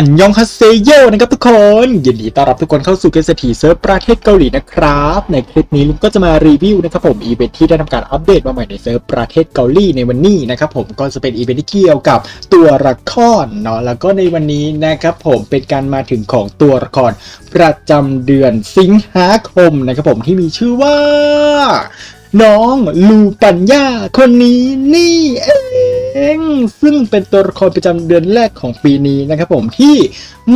อันยองคาเซโยนะครับทุกคน ยินดีต้อนรับทุกคนเข้าสู่เกมเศรษฐีเซิร์ฟประเทศเกาหลีนะครับ ในคลิปนี้ลุงก็จะมารีวิวนะครับผมอีเวนท์ที่ได้ทำการอัปเดตมาใหม่ในเซิร์ฟประเทศเกาหลีในวันนี้นะครับผมก็จะเป็นอีเวนท์ที่เกี่ยวกับตัวละครเนาะแล้วก็ในวันนี้นะครับผมเป็นการมาถึงของตัวละครประจำเดือนสิงหาคมนะครับผมที่มีชื่อว่า น้องลูปัญญาคนนี้นี่เอง ซึ่งเป็นตัวละครประจำเดือนแรกของปีนี้นะครับผมที่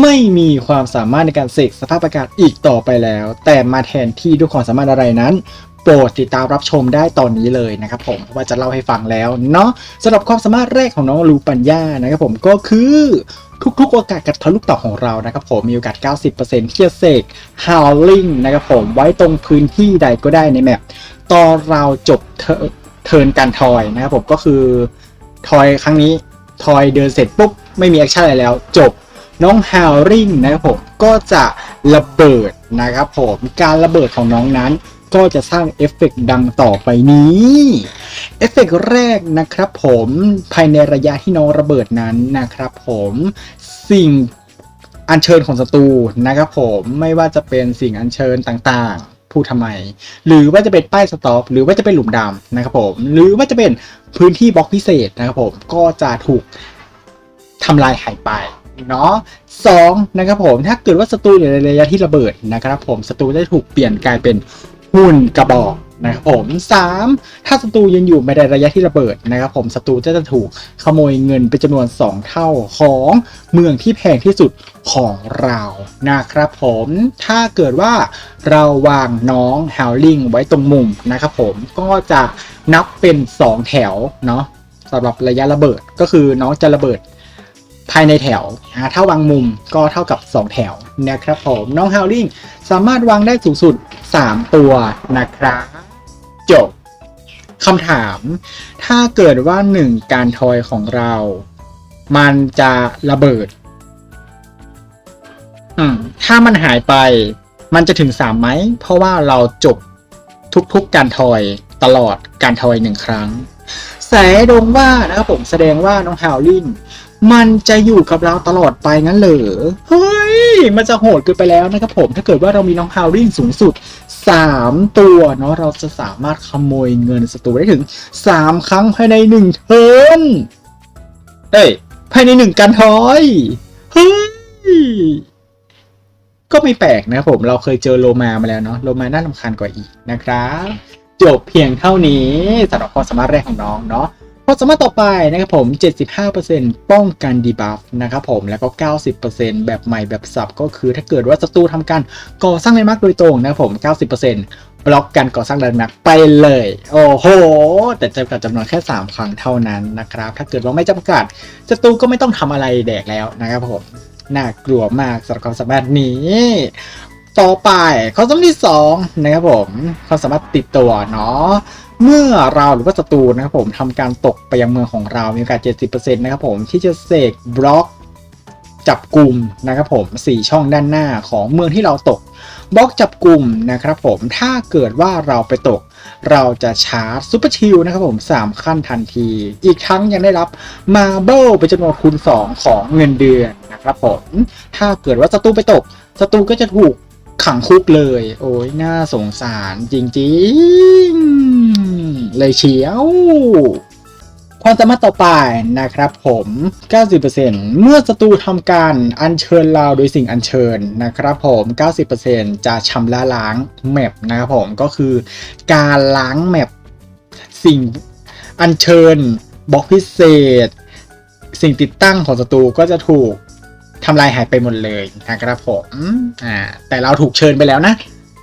ไม่มีความสามารถในการเสกสภาพอากาศอีกต่อไปแล้ว แต่มาแทนที่ด้วยความสามารถอะไรนั้นโปรดติดตามรับชมได้ตอนนี้เลยนะครับผมเพราะว่าจะเล่าให้ฟังแล้วเนาะสำหรับความสามารถแรกของน้องลูปัญญานะครับผมก็คือทุกๆ โอกาสกระทะลูกเต่อของเรานะครับผมมีโอกาส 90%ที่จะเสก Howling นะครับผมไว้ตรงพื้นที่ใดก็ได้ในแมปตอนเราจบเทอเทิร์นการทอยนะครับผมก็คือ ทอยครั้งนี้ทอยเดินเสร็จปุ๊บ ไม่มีแอคชั่นอะไรแล้ว จบน้อง Howling นะครับผมก็จะระเบิดนะครับผมการระเบิดของน้องนั้น ก็จะสร้างเอฟเฟกต์ดังต่อไปนี้เอฟเฟกต์แรกนะครับผมภายในระยะที่น้องระเบิดนั้นนะครับผมสิ่งอัญเชิญของศัตรูนะครับผมไม่ว่าจะเป็นสิ่งอัญเชิญต่างๆ พูดทำไม หรือว่าจะเป็นป้ายสต็อปหรือว่าจะเป็นหลุมดำนะครับผมหรือว่าจะเป็นพื้นที่บล็อกพิเศษนะครับผมก็จะถูกทำลายหายไปเนาะสองนะครับผมถ้าเกิดว่าศัตรูอยู่ในระยะที่ระเบิดนะครับผมศัตรูจะถูกเปลี่ยนกลายเป็นหุ่นกระบอก นะครับผม 3. ถ้าศัตรูยังอยู่ในระยะที่ระเบิดนะครับผมศัตรูจะจะถูกขโมยเงินเป็นจำนวน 2 เท่าของเมืองที่แพงที่สุดของเรานะครับผมถ้าเกิดว่าเราวางน้องฮาวลิงไว้ตรงมุมนะครับผมก็จะนับเป็น 2 แถวเนาะสำหรับระยะระเบิดก็คือน้องจะระเบิดภายในแถว ถ้าวางมุมก็เท่ากับ 2 แถวนะครับผม น้องฮาวลิงสามารถวางได้สูงสุด 3 ตัวนะครับ จบคำถาม ถ้าเกิดว่า1การทอยของเรา มันจะระเบิด อืม ถ้ามันหายไป มันจะถึง3ไหม เพราะว่าเราจบทุกๆการทอยตลอดการทอยหนึ่งครั้งแสดงว่านะครับผมแสดงว่าน้องฮาวลินมันจะอยู่กับเราตลอดไปงั้นเหรอเฮ้ มันจะโหดเกินไปแล้วนะครับผมถ้าเกิดว่าเรามีน้องฮาวลิงสูงสุด 3 ตัวเนาะเราจะสามารถขโมยเงินศัตรูได้ถึง 3 ครั้งภายใน 1 เทิร์นเอ้ยภายใน 1 การทอยเฮ้ยก็ไม่แปลกนะครับผมเราเคยเจอโลมามาแล้วเนาะโลมาน่ารำคาญกว่าอีกนะครับจบเพียงเท่านี้สำหรับความสามารถแรกของน้องเนาะ ความสามารถต่อไปนะครับผม 75%ป้องกันดีบัฟนะครับผม แล้วก็ 90%แบบใหม่แบบสับก็คือถ้าเกิดว่าศัตรูทำการก่อสร้างแลนด์มาร์กโดยตรงนะครับผม 90%บล็อกการก่อสร้างแลนด์มาร์กไปเลย โอ้โห แต่จำกัดจำนวนแค่ 3 ครั้งเท่านั้นนะครับ ถ้าเกิดว่าไม่จำกัดศัตรูก็ไม่ต้องทำอะไรแดกแล้วนะครับผม น่ากลัวมากสำหรับความสามารถนี้ต่อไปความสามที่สองนะครับผมความสามารถติดตัวเนาะ เมื่อเราหรือว่าศัตรูนะครับผมทำการตกไปยังเมืองของเรามีโอกาส 70%นะครับผมที่จะเสกบล็อกจับกลุ่มนะครับผม4ช่องด้านหน้าของเมืองที่เราตกบล็อกจับกลุ่มนะครับผมถ้าเกิดว่าเราไปตก เราจะชาร์จซูเปอร์ชิลนะครับผม 3 ขั้นทันที อีกทั้งยังได้รับมาเบิลเป็นจำนวนคูณ 2 ของเงินเดือนนะครับผม ถ้าเกิดว่าศัตรูไปตกศัตรูก็จะถูก ขังคุกเลย โอ้ยน่าสงสารจริงๆ เลยเชียวความสามารถต่อไปนะครับผม 90%เมื่อศัตรูทำการอัญเชิญเราโดยสิ่งอัญเชิญนะครับผม 90%จะชำระล้างแมปนะครับผม ก็คือการล้างแมปสิ่งอัญเชิญบล็อกพิเศษ สิ่งติดตั้งของศัตรูก็จะถูก ทำลายหายไปหมดเลยนะครับผมอ่าแต่เราถูกเชิญไปแล้วนะ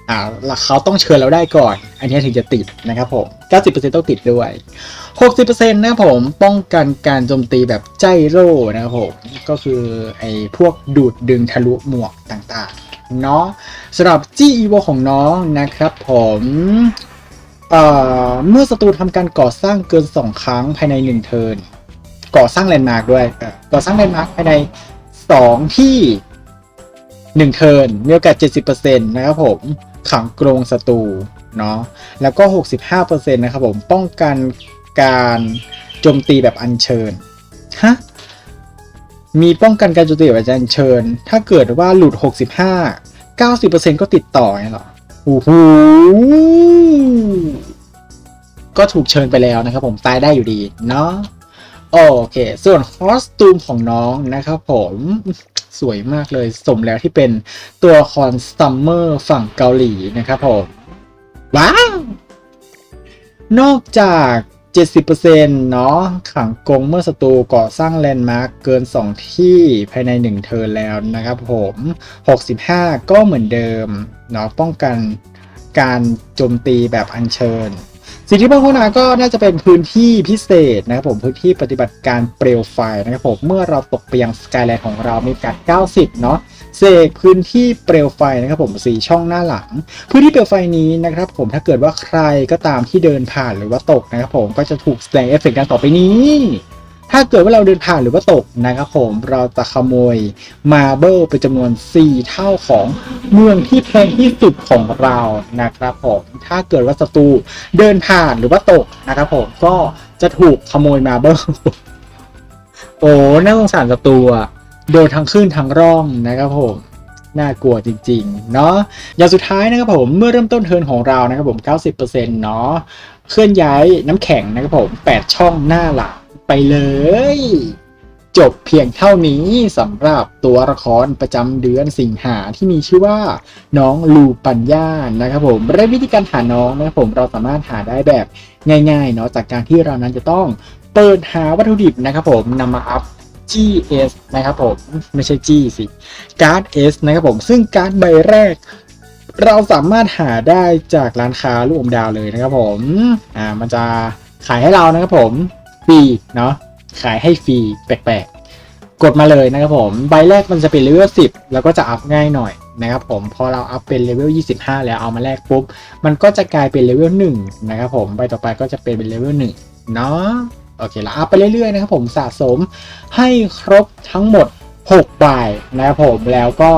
อ่าเขาต้องเชิญเราได้ก่อน อันนี้ถึงจะติดนะครับผม 90%ต้องติดด้วย 60%นะครับผมป้องกันการโจมตีแบบใจโร่นะครับผม ก็คือไอ้พวกดูดดึงทะลุหมวกต่างๆเนาะสำหรับจี้อีโวของน้องนะครับผมเอ่อเมื่อศัตรูทำการก่อสร้างเกิน 2 ครั้งภายใน 1 เทิร์นก่อสร้างแลนด์มาร์กด้วยก่อสร้างแลนด์มาร์กภายใน 2ที่1เทิร์นมีโอกาส70%นะครับผมขังกรงศัตรูเนาะแล้วก็65%นะครับผมป้องกันการโจมตีแบบอัญเชิญฮะมีป้องกันการโจมตีแบบอาจารย์เชิญ ถ้าเกิดว่าหลุด65 90%ก็ติดต่อไงหรอโอ้โหก็ถูกเชิญไปแล้วนะครับผมตายได้อยู่ดีเนาะ โอเค ส่วนคอสตูมของน้องนะครับผมสวยมากเลยสมแล้วที่เป็นตัวละครซัมเมอร์ฝั่งเกาหลีนะครับผม ว้าว นอกจาก 70%เนาะขังกงเมื่อศัตรูก่อสร้างแลนด์มาร์กเกิน 2 ที่ภายใน 1 เทิร์นแล้วนะครับผม 65 ก็เหมือนเดิมเนาะป้องกันการโจมตีแบบอัญเชิญ สิ่งที่เพิ่มเข้ามาก็น่าจะเป็นพื้นที่พิเศษนะครับผมพื้นที่ปฏิบัติการเปลวไฟนะครับผมเมื่อเราตกไปยังสกายแลน์ของเรามีการ 90 เนาะเสกพื้นที่เปลวไฟนะครับผมสีช่องหน้าหลัง พื้นที่เปลวไฟนี้นะครับผมถ้าเกิดว่าใครก็ตามที่เดินผ่านหรือว่าตกนะครับผมก็จะถูกแสดงเอฟเฟกต์กันต่อไปนี้ ถ้าเกิดว่าเราเดินผ่านหรือว่าตกนะครับผมเราจะขโมยมาเบิลเป็นจำนวน 4 เท่าของเมืองที่แพงที่สุดของเรานะครับผมถ้าเกิดว่าศัตรูเดินผ่านหรือว่าตกนะครับผมก็จะถูกขโมยมาเบิลโอ้น่าสงสารศัตรูอะโดนทั้งขึ้นทั้งร่องนะครับผมน่ากลัวจริงๆ เนาะอย่างสุดท้ายนะครับผมเมื่อเริ่มต้นเทิร์นของเรานะครับผม 90%เนาะเคลื่อนย้ายน้ำแข็งนะครับผม 8 ช่องหน้าหลัง ไปเลย จบเพียงเท่านี้สำหรับตัวละครประจำเดือนสิงหาที่มีชื่อว่า น้องลูปัญญานะครับผมและวิธีการหาน้องนะครับผมเราสามารถหาได้แบบง่ายๆเนาะจากการที่เรานั้นจะต้องเปิดหาวัตถุดิบนะครับผมนำมาอัพ GS นะครับผมไม่ใช่ G สิการ์ด S นะครับผมซึ่งการ์ดใบแรก เราสามารถหาได้จากร้านค้าลูกอมดาวเลยนะครับผมอ่ามันจะขายให้เรานะครับผม รีเนาะขายให้ฟรีแปลกๆ กดมาเลยนะครับผม ใบแรกมันจะเป็นเลเวล10 แล้วก็จะอัพง่ายหน่อยนะครับผมพอเราอัพเป็นเลเวล25 แล้วเอามาแลกปุ๊บ มันก็จะกลายเป็นเลเวล1นะครับผมใบต่อไปก็จะเป็นเป็นเลเวล1เนาะโอเคแล้วอัพไปเรื่อยๆนะครับผมสะสมให้ครบทั้งหมด6ใบนะครับผมแล้วก็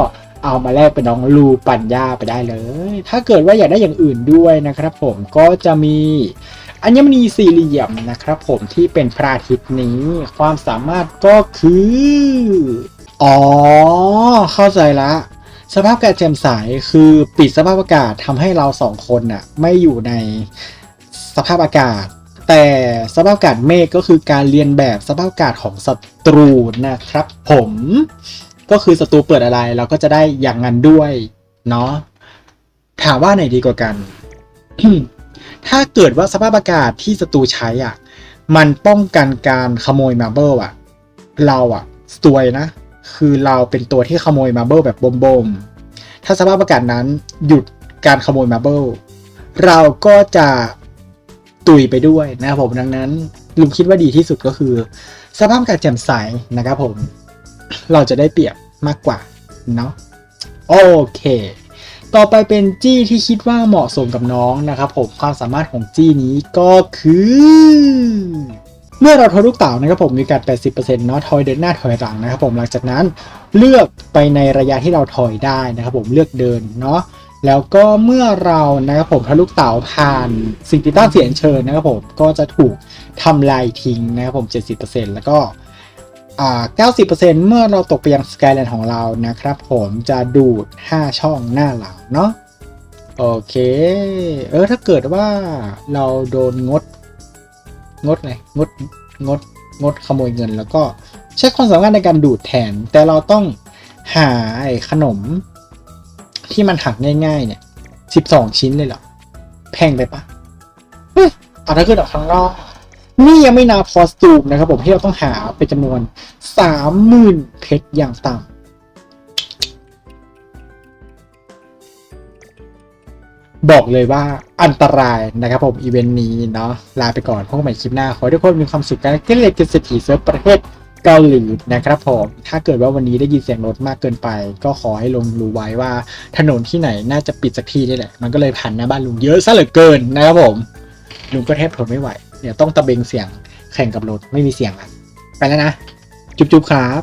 เอามาแลกเป็นน้องลูปัญญาไปได้เลย ถ้าเกิดว่าอยากได้อย่างอื่นด้วยนะครับผมก็จะมี อัญมณีสี่เหลี่ยมนะครับผมที่เป็นพระอาทิตย์นี้ ความสามารถก็คือ อ๋อ เข้าใจละ สภาพอากาศแจ่มใสคือปิดสภาพอากาศทำให้เราสองคนน่ะไม่อยู่ในสภาพอากาศ แต่สภาพอากาศเมฆก็คือการเรียนแบบสภาพอากาศของศัตรูนะครับ ผม ก็คือศัตรูเปิดอะไรเราก็จะได้อย่างนั้นด้วยเนาะถามว่าไหนดีกว่ากัน ถ้าเกิดว่าสภาพอากาศที่ศัตรูใช้อะ มันป้องกันการขโมยมาร์เบิลอะ เราอะสวยนะ คือเราเป็นตัวที่ขโมยมาร์เบิลแบบบมๆ ถ้าสภาพอากาศนั้นหยุดการขโมยมาร์เบิลเราก็จะตุยไปด้วยนะครับผมดังนั้นลุงคิดว่าดีที่สุดก็คือ สภาพอากาศแจ่มใสนะครับผม เราจะได้เปรียบมากกว่าเนาะโอเค ต่อไปเป็นจี้ที่คิดว่าเหมาะสมกับน้องนะครับผมความสามารถของจี้นี้ก็คือ เมื่อเราทอยลูกเต๋านะครับผมมีการ 80%เนาะทอยเดินหน้าถอยหลังนะครับผมหลังจากนั้นเลือกไปในระยะที่เราถอยได้นะครับผมเลือกเดินเนาะแล้วก็เมื่อเรานะครับผมทะลุเต๋าผ่านสิ่งติดตั้งเสียงเชิญนะครับผมก็จะถูกทำลายทิ้งนะครับผม 70%แล้วก็ 90%เมื่อเราตกไปยังสกายแลนด์ของเรานะครับ ผมจะดูด 5 ช่องหน้าหลังเนาะโอเค เออถ้าเกิดว่าเราโดนงด งดไงงดงดงดขโมยเงินแล้วก็ใช้ความสามารถในการดูดแทน แต่เราต้องหาไอ้ขนม ที่มันหักง่ายๆ เนี่ย 12 ชิ้นเลยเหรอ แพงไปปะเฮ้ยเอาถ้าขึ้นออกข้างนอก นี่ยังไม่นับคอสตูมนะครับผมที่เราต้องหาเป็นจำนวน30,000เพชรอย่างต่ำบอกเลยว่าอันตรายนะครับผมอีเวนต์นี้เนาะลาไปก่อนพบกันใหม่คลิปหน้า ขอให้ทุกคนมีความสุขกันที่เล็กเกษตรีเซิร์ฟประเทศเกาหลีนะครับผมถ้าเกิดว่าวันนี้ได้ยินเสียงรถมากเกินไป ก็ขอให้ลงรู้ไว้ว่าถนนที่ไหนน่าจะปิดสักทีนี่แหละ มันก็เลยผ่านหน้าบ้านลุงเยอะซะเหลือเกินนะครับผม ลุงก็แทบทนไม่ไหว เดี๋ยวต้องตะเบงเสียงแข่งกับรถไม่มีเสียงละไปแล้วนะ จุ๊บๆครับ